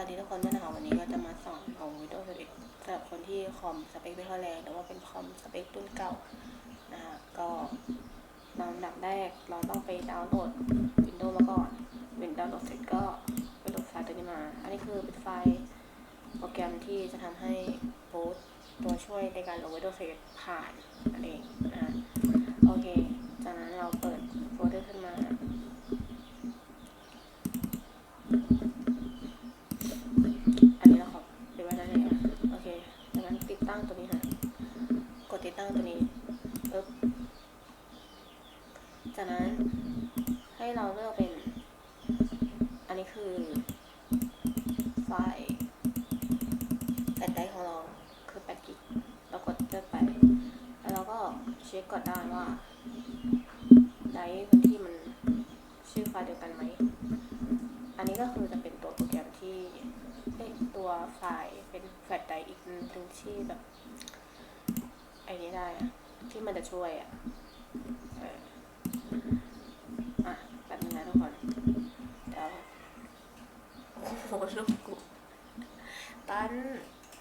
วัสดีทุกคนด้วยนะคะวันนี้ก็จะมาสอนของ Windows 11สำหรับคนที่คอมสเปคไม่ค่อยแรงหรือว่าเป็นคอมสเปครุ่นเก่านะคะก็ลำดับแรกเราต้องไปดาวน์โหลด Windows มาก่อน Windows ดาวน์โหลดเสร็จก็ไปโหลดไฟล์ตัวนี้มา อันนี้คือเป็นไฟล์โปรแกรมที่จะทำให้โพสตัวช่วยในการลง Windows 11ผ่านนั่นเองนะโอเค จากนั้นเราเปิดโฟลเดอร์ขึ้นมา อันนี้เราขอเดี๋ยวไว้ได้เลยอะโอเคจากนั้นติดตั้งตัวนี้ค่ะ กดติดตั้งตัวนี้ปึ๊บ จากนั้นให้เราเลือกเป็น อันนี้คือ ไฟล์แบตไดรฟ์ของเราคือ8กิกเรากดเลือกไป แล้วเราก็เช็คก่อนได้ว่าไดรฟ์ที่มันชื่อไฟล์เดียวกันไหม อันนี้ก็คือจะเป็นตัวโปรแกรมที่เอ้ยตัวไฟล์เป็นแฟลชไดร์อีกหนึ่งที่แบบไอ้นี้ได้ที่มันจะช่วยอะ อะแบบนี้นะทุกคน เดี๋ยว โอ้โหลูกกู ตัน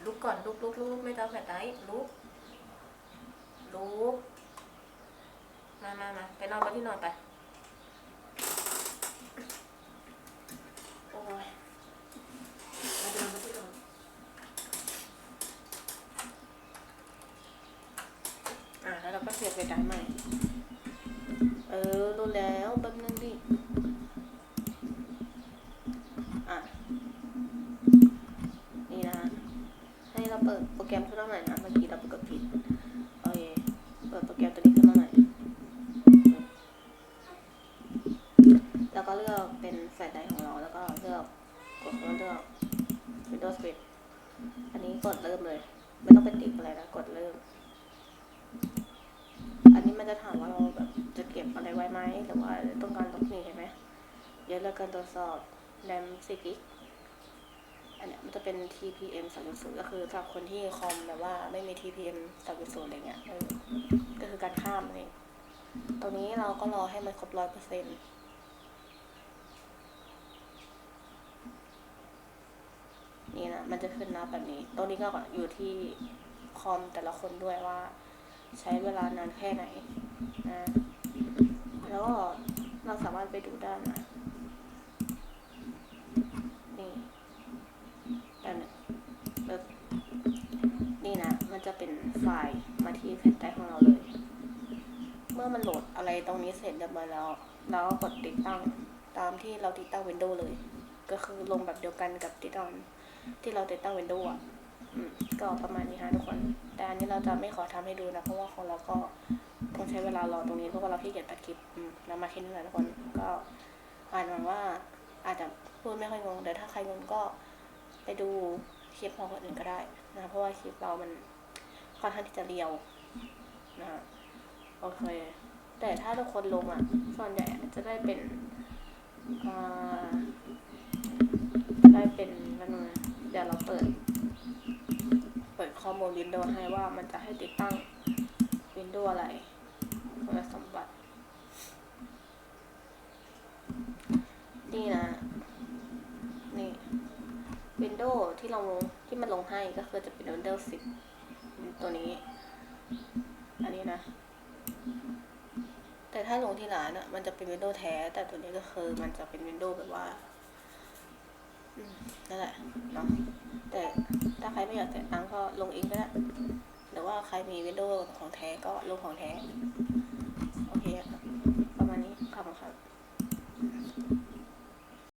ลุกก่อนลุกลุกลุกไม่ต้องแฟลชไดรฟ์ลุก ลุก มามามาไปนอนบนที่นอนไป โอ้ยมาดูมาที่นอนอะแล้วเราก็เสียบไปด้านใหม่ เออ รู้แล้วแป๊บนึงดิ อะ นี่นะ ให้เราเปิดโปรแกรมขึ้นมาใหม่นะ เมื่อกี้เรากดผิดโอเคเปิดโปรแกรมตัวนี้ขึ้นมาใหม่แล้วก็เลือกเป็นแฟลชไดร์ของเรา แล้วก็เลือกกดเลือก Windows 10อันนี้กดเริ่มเลย ไม่ต้องไปติ๊กอะไรนะ กดเริ่ม อันนี้มันจะถามว่าเราแบบ ก็บอะไรไว้ไหมหรือว่าต้องการลบหนีเห็นไหมเดี๋ยวเลือกการตรวจสอบ RAM 4กิกอันเนี้ยมันจะเป็น TPM 3.0ก็คือสำหรับคนที่คอมแบบว่าไม่มี TPM 3.0อะไรเงี้ยก็คือการข้ามนั่นเองตรงนี้เราก็รอให้มันครบร้อยเปอร์เซ็นต์นี่นะ มันจะขึ้นนะแบบนี้ ตรงนี้ก็อยู่ที่คอมแต่ละคนด้วยว่า ใช้เวลานานแค่ไหนนะ ก็เราสามารถไปดูได้นะนี่ด้านนึ่งปึ๊บนี่นะ มันจะเป็นไฟล์มาที่แผ่นไดรฟ์ของเราเลย เมื่อมันโหลดอะไรตรงนี้เสร็จเรียบร้อยแล้ว เราก็กดติดตั้งตามที่เราติดตั้ง Windows เลย ก็คือลงแบบเดียวกันกับที่ตอนที่เราติดตั้ง Windows อะ ก็ประมาณนี้ฮะทุกคน แต่อันนี้เราจะไม่ขอทำให้ดูนะ เพราะว่าของเราก็ต้องใช้เวลารอตรงนี้เพราะว่าเราขี้เกียจตัดคลิปอืมแล้วมาแค่นี้แหละทุกคน ก็อ่านหวังว่าอาจจะพูดไม่ค่อยงง แต่ถ้าใครงงก็ไปดูคลิปของคนอื่นก็ได้นะ เพราะว่าคลิปเรามันค่อนข้างที่จะเรียวนะโอเค แต่ถ้าทุกคนลงอะ ส่วนใหญ่จะได้เป็นอ่าได้เป็นนั่นนเดี๋ยวเราเปิด ข้อมูล Windows ให้ว่ามันจะให้ติดตั้ง Windows อะไรคุณสมบัติ นี่นะ นี่ Windows ที่เราที่มันลงให้ก็คือจะเป็น Windows 10 ตัวนี้ อันนี้นะ แต่ถ้าลงที่ร้านอะมันจะเป็น Windows แท้ แต่ตัวนี้ก็คือมันจะเป็น Windows แบบว่า นั่นแหละเนาะแต่ถ้าใครไม่อยากจ่ายตังค์ก็ลงเองก็ได้หรือว่าใครมีวินโดว์ของแท้ก็ลงของแท้ โอเคอะ